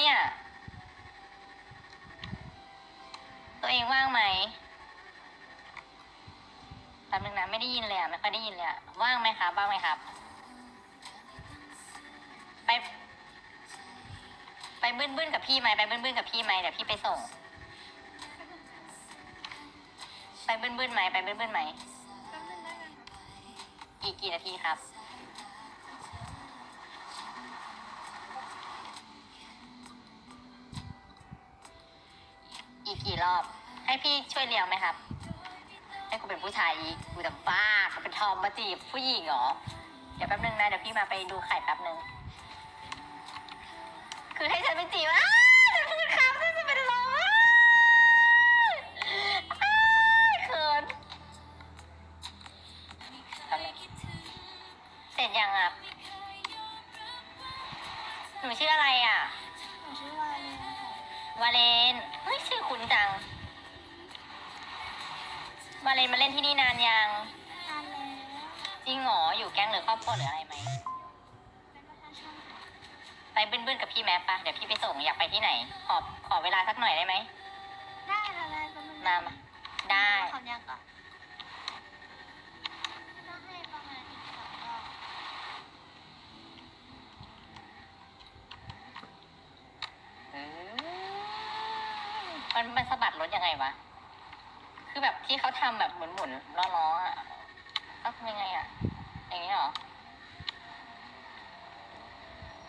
เนี่ย ตัวเองว่างไหมแป๊บนึงนะไม่ได้ยินเลยอะไม่ค่อยได้ยินเลยอะว่างไหมครับว่างไหมครับ ไป ไปบึ้นบึ้นๆกับพี่ไหมไปบึ้นบึ้นๆกับพี่ไหมเดี๋ยวพี่ไปส่ง ไปบึ้นบึ้นๆไหมไปบึ้นบึ้นๆไหมแป๊บนึงได้ไหมคะอีกกี่นาทีครับ อี กี่รอบ ให้พี่ช่วยเลี้ยงไหมครับ ให้กูเป็นผู้ชายอีกกูจะบ้ามาเป็นทอมมาจีบผู้หญิงเหรอ เดี๋ยวแป๊บนึงนะเดี๋ยวพี่มาไปดูไข่แป๊บนึง คือให้ฉันไปจีบอะ แก๊งหรือครอบครัวหรืออะไรไหมเป็นประชาชนค่ะไปบึ้นๆกับพี่แม็ปปะเดี๋ยวพี่ไปส่งอยากไปที่ไหน ขอขอเวลาสักหน่อยได้ไหมได้ค่ะได้แป๊บนึงมามาได้ขอยังก่อนต้องให้ประมาณอีกสองรอบอืมมันมันสะบัดรถยังไงวะ คือแบบที่เขาทำแบบหมุนๆล้อๆอะต้องทำยังไงอะ อย่างนี้เหรอ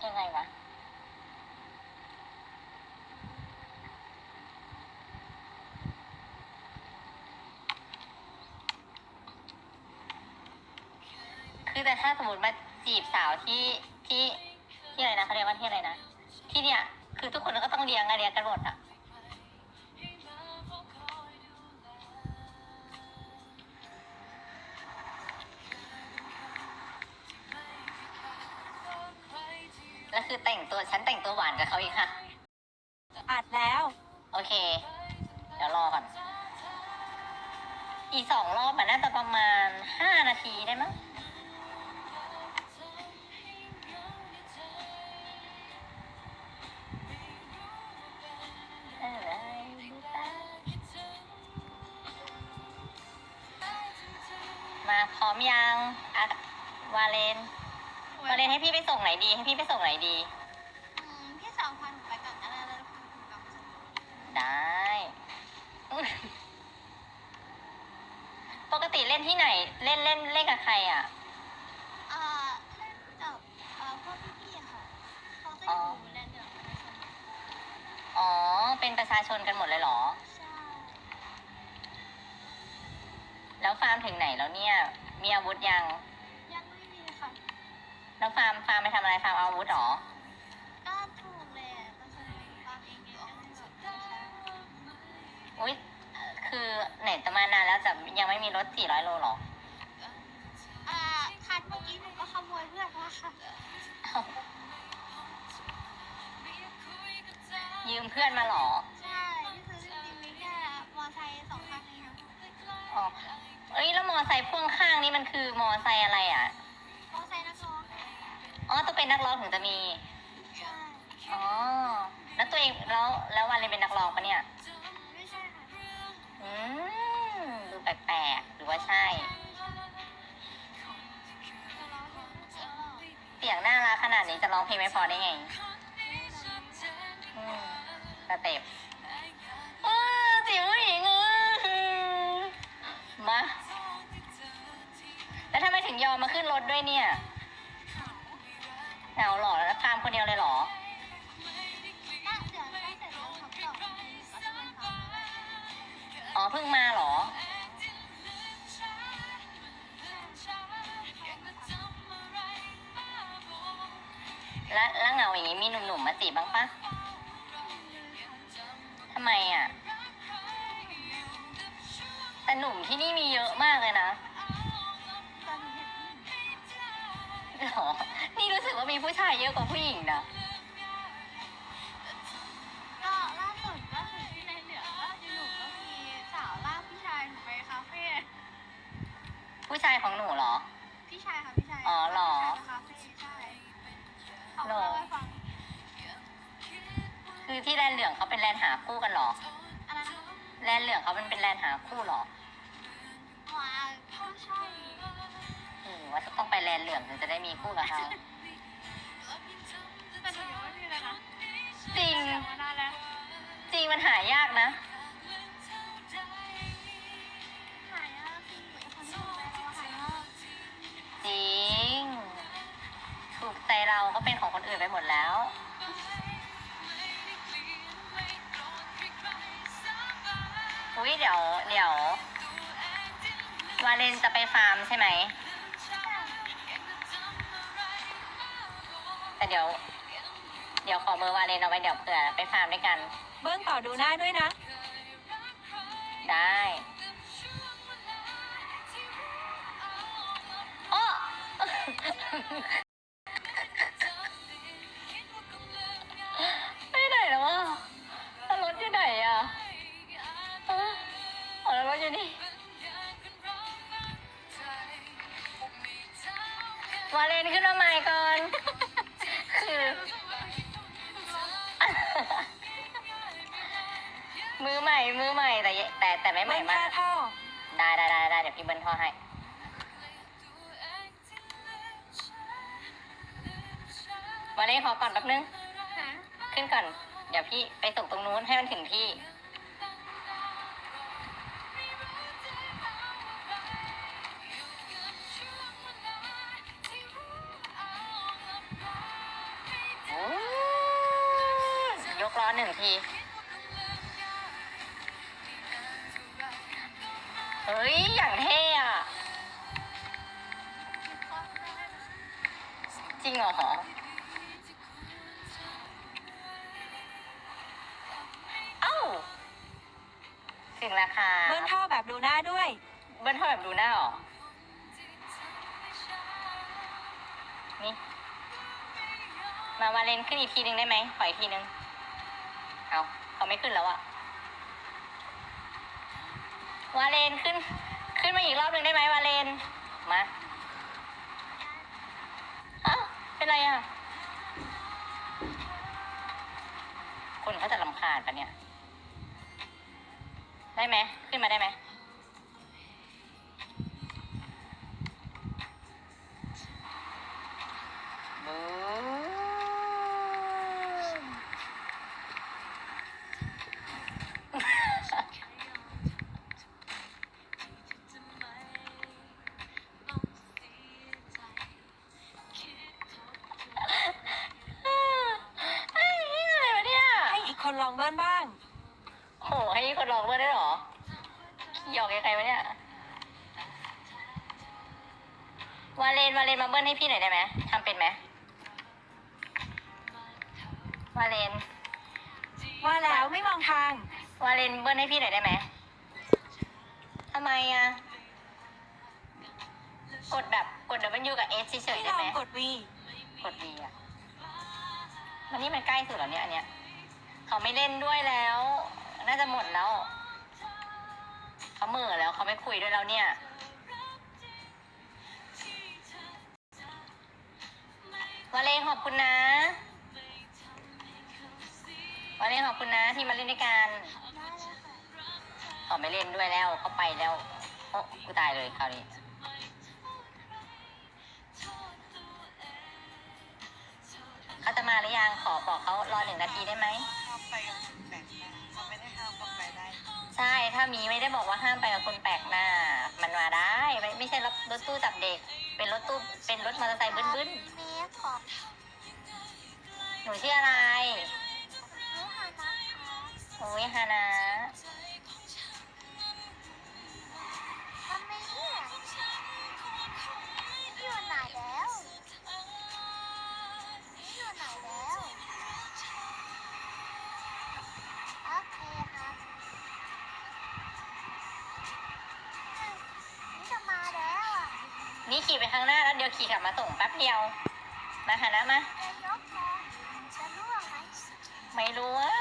ยังไงวะคือแต่ถ้าสมมติมาจีบสาวที่ที่ที่อะไรนะเขาเรียกว่าที่อะไรนะ ที่เนี่ย คือทุกคนก็ต้องเลี้ยงอะเลี้ยงกันหมดอะ ต่งตัวฉันแต่งตัวหวานกับเขาอีกค่ะ อัดแล้ว โอเค เดี๋ยวรอก่อน อีกสองรอบมันน่าจะประมาณห้านาทีได้มั้งมาพร้อมยังอะวาเลน วาเลนให้พี่ไปส่งไหนดี ให้พี่ไปส่งไหนดี อืมพี่สองพันหนูไปก่อนก็ได้แล้วคุณคุณกลับมาส่ง ได้ ปกติเล่นที่ไหน เล่นเล่นเล่น กับใครอะ เอ่อเล่นกับเอ่อพวกพี่ๆค่ะเขาจะอยู่แลนด์เดอร์ประชาชนอ๋อ เป็นประชาชนกันหมดเลยเหรอ ใช่แล้วฟาร์มถึงไหนแล้วเนี่ย มีอาวุธยัง ยังไม่มีค่ะแล้วฟาร์มฟาร์มไปทำอะไรฟาร์มเอาอาวุธเหรอ ก็ถูกเลยอะประชาชนตามเองเองก็ไม่แบบไม่ใช่อุ้ยเอ่อคือไหนจะมานานแล้วแต่ยังไม่มีรถ 400 โลเหรอ ยเพื่อนมาค่ะเอ้ายืมเพื่อนมาเหรอใช่นี่คือจริงๆมีแค่มอไซค์สองคันเองค่ะอ๋อเอ้ยแล้วมอไซค์พ่วงข้างนี่มันคือมอไซค์อะไรอะ มอไซค์นักร้องค่ะอ๋อต้องเป็นนักร้องถึงจะมี ใช่อ๋อ แล้วตัวเองแล้วแล้ววันเรนเป็นนักร้องปะเนี่ย ไม่ใช่ค่ะอืมดูแปลกๆหรือว่าใช่ เสียงน่ารักขนาดนี้จะร้องเพลงไม่พอได้ไงอืมสเต็ปอ้าจิ๋วหญิงอะมา แล้วทำไมถึงยอมมาขึ้นรถด้วยเนี่ยเหงาหรอแล้วฟามคนเดียวเลยหรอเดี๋ยวได้เสร็จแล้วครับต่อก็จะเป็นเขาอ๋อเพิ่งมาหรอ แล้วแล้วเหงาอย่างนี้มีหนุ่มๆมาจีบบ้างปะทำไมอะ แต่หนุ่มที่นี่มีเยอะมากเลยนะตอนนี้เห็นหรอ นี่รู้สึกว่ามีผู้ชายเยอะกว่าผู้หญิงนะก็ล่าสุดล่าสุดที่ในเหนือก็หนูก็มีสาวลากพี่ชายหนูไปคาเฟ่ผู้ชายของหนูเหรอ อพี่ชายไปคาเฟ่ใช่เขาเล่าให้ฟังหคือที่แลนเหลืองเขาเป็นแลนหาคู่กันเหรออะไรนะคะแลนเหลืองเขาเป็นเป็นแลนหาคู่เหรอว้าก็ใช่หรือว่าจะต้องไปแลนเหลืองถึงจะได้มีคู่กับเขาแต่หนูยังไม่มีเลยนะจริง แต่มานานแล้วจริงมันหายากนะ หายากจริงเหมือนคนที่ดูแลเราหายากจริงถูกใจ เราก็เป็นของคนอื่นไปหมดแล้ว อุ้ยเดี๋ยว เดี๋ยว วาเลนจะไปฟาร์มใช่ไหม แต่เดี๋ยว เดี๋ยวขอเบอร์วาเลนเอาไว้เดี๋ยวเผื่อไปฟาร์มด้วยกัน เบื้องต่อดูหน้าด้วยนะ ได้อ้อ ได้เดี๋ยวพี่เบิ้ลท่อให้วาเลนขอก่อนแป๊บนึง ขึ้นก่อน เดี๋ยวพี่ไปส่งตรงนู้นให้มันถึงที่ ยกล้อหนึ่งที เฮ้ย อย่างเท่ จริงเหรอเอ้าถึงราคาเบิ้ลท่อแบบดูหน้าด้วย เบิ้ลเท่าแบบดูหน้าเหรอ นี่ มาวาเลนขึ้นอีกทีหนึ่งได้ไหมขออีกทีหนึ่งเอาเขาไม่ขึ้นแล้วอะวาเลนขึ้น ขึ้นมาอีกรอบหนึ่งได้ไหมวาเลน มาเอ้า เป็นไรอะคนเขาจะลำคาญปะเนี่ย ได้ไหม ขึ้นมาได้ไหม หยอกยังไงวะเนี่ย วาเลนวาเลนมาเบิ้ลให้พี่หน่อยได้ไหมทำเป็นไหมวาเลน ว่าแล้วไม่มองทาง วาเลนเบิ้ลให้พี่หน่อยได้ไหมทำไมอะ กดแบบกด W กับ S เฉยให้ๆได้ลอไหมงกดวีกด V อะมันนี่มันใกล้สุดแล้วเนี่ยอันเนี้ยเขาไม่เล่นด้วยแล้ว น่าจะหมดแล้ว เขาเหม่อแล้วเขาไม่คุยด้วยแล้วเนี่ย วาเลนขอบคุณนะ วาเลนขอบคุณนะที่มาเล่นด้วยกันเขาไม่เล่นด้วยแล้วเขาไปแล้วโอ้กูตายเลยคราวนี้เขาจะมาหรือยังขอบอกเขารอหนึ่งนาทีได้ไหมามีไม่ได้บอกว่าห้ามไปกับคนแปลกหน้า มันมาได้ไม่ไม่ใช่รถรถตู้จับเด็ก เป็นรถตู้เป็นรถมอเตอร์ไซค์บึ้นบึ้นเมสของๆหนูชื่ออะไรลูกฮานะคะโอ้ยฮานะ นี่ขี่ไปข้างหน้าแล้วเดี๋ยวขี่กลับมาส่งแป๊บเดียว มาหานะมา จะยกคอจะร่วงไหมไม่รู้อะฮานะ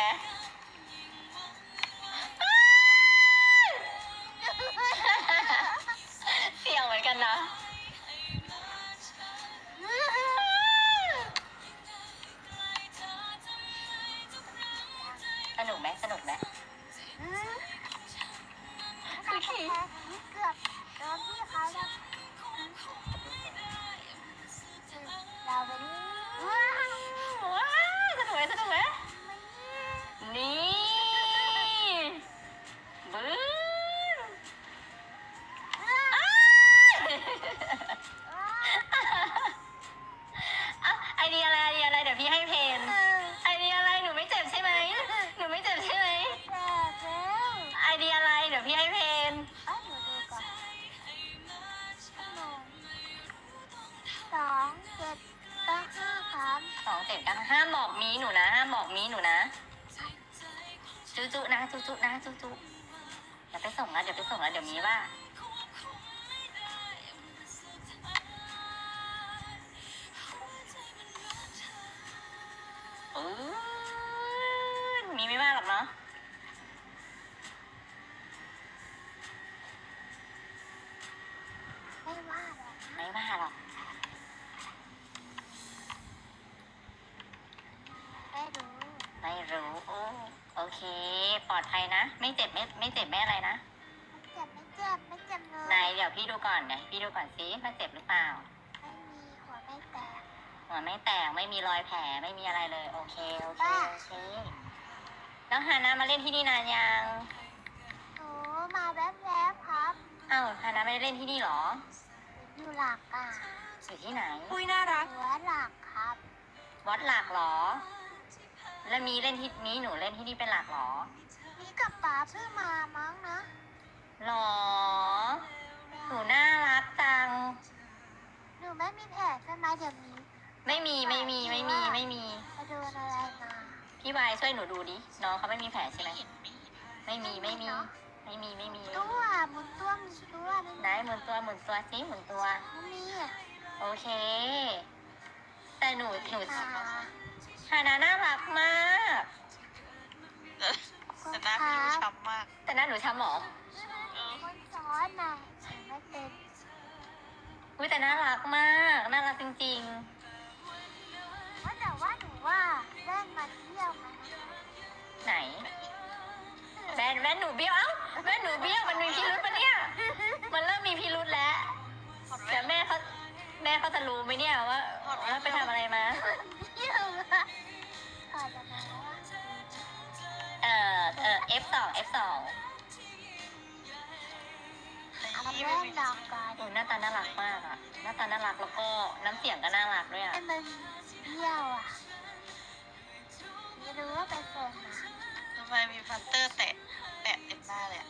น่า บอกมีหนูนะจุจุนะจุจุนะจุจุเดี๋ยวไปส่งแล้วเดี๋ยวไปส่งแล้วเดี๋ยวมีว่า โอเค ปลอดภัยนะ ไม่เจ็บไม่ไม่เจ็บไม่อะไรนะไม่เจ็บไม่เจ็บไม่เจ็บเลยไหนเดี๋ยวพี่ดูก่อนเดี๋ยวพี่ดูก่อนสิว่าเจ็บหรือเปล่า ไม่มีหัวไม่แตก หัวไม่แตกไม่มีรอยแผลไม่มีอะไรเลย โอเคโอเคป้าโอเคน้องฮานามาเล่นที่นี่นานยังหนูมาแวบๆครับ อ้าวฮานาไม่ได้เล่นที่นี่เหรออยู่หลักอะอยู่ที่ไหน อุ้ยน่ารักหัวหลักครับ วัดหลักเหรอ แล้วมีเล่นที่นี้หนูเล่นที่นี่เป็นหลักเหรอนี่กับป๋าเพิ่งมามั้งนะหรอ หนูน่ารักจัง หนูไม่มีแผลใช่ไหมเดี๋ยวนี้ไม่มีไม่มีไม่มีไม่มีไปโดนอะไรมาพี่วายช่วยหนูดูดิน้องเขาไม่มีแผลใช่ไหมไม่มีไม่มี ไม่มีไม่มีตัวหมุนตัวหมุนตัวนี่ไหนหมุนตัวหมุนตัวสิหมุนตัวไม่มีอะโอเค แต่หนูหนู มาฮานาน่ารักมาก แต่หน้าพี่ดูช้ำมากแต่หน้าหนูช้ำเหรอคนซ้อนน่ะไม่เป็นอุ้ยแต่น่ารักมาก น่ารักจริงว่าแต่ว่าหนูว่าเล่นมาเที่ยวกันนะๆ ไหนแว่นแว่นหนูเบี้ยว เอ้าแว่นหนูเบี้ยว มันมีพิรุธปะเนี่ย มันเริ่มมีพิรุธแล้วเดี๋ยวแม่เขาแม่เขาจะรู้ไหมเนี่ยว่าว่าไปทำอะไรมา เที่ยวอะขอจะมาว่าเอ่อเอ่อ F2 F2 เอานี่เล่มันนมีดอกก่อนโอ้ยหน้าตาน่ารักมากอะหน้าตาน่ารักแล้วก็น้ำเสียงก็น่ารักด้วยอะไอ้มันเที่ยวอะไม่รู้ว่าเป็นโซนไหนทำไมมีพัตเตอร์แตะแปะเต็มหน้าเลยอะ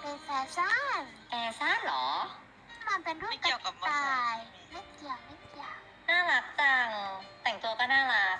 เป็นแฟชั่นแอร์ซ่าเหรอมันเป็นรูปไม่กเกี่ระยวกับมอเตอร์ไซต่ายค์ไม่เกี่ยวไม่เกี่ยว น่ารักจัง แต่งตัวก็น่ารัก